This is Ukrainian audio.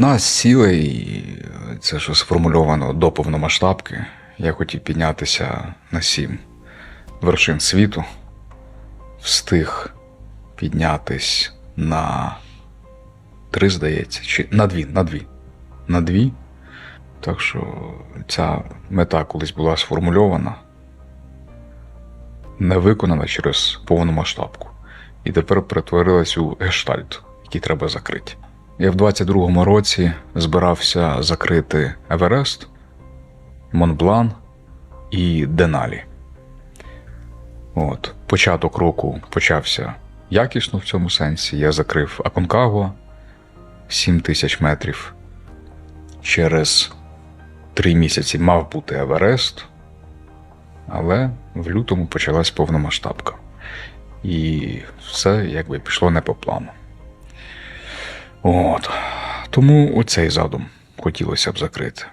Нас ціле, і це що сформульовано до повномасштабки. Я хотів піднятися на сім вершин світу, встиг піднятись на три, здається, чи на дві, на дві. На дві. Так що ця мета колись була сформульована, не виконана через повномасштабку. І тепер перетворилась у гештальт, який треба закрити. Я в 22-му році збирався закрити Еверест, Монблан і Деналі. От, початок року почався якісно в цьому сенсі. Я закрив Аконкагуа 7 тисяч метрів. Через три місяці мав бути Еверест, але в лютому почалась повномасштабка. І все якби пішло не по плану. От. Тому оцей задум хотілося б закрити.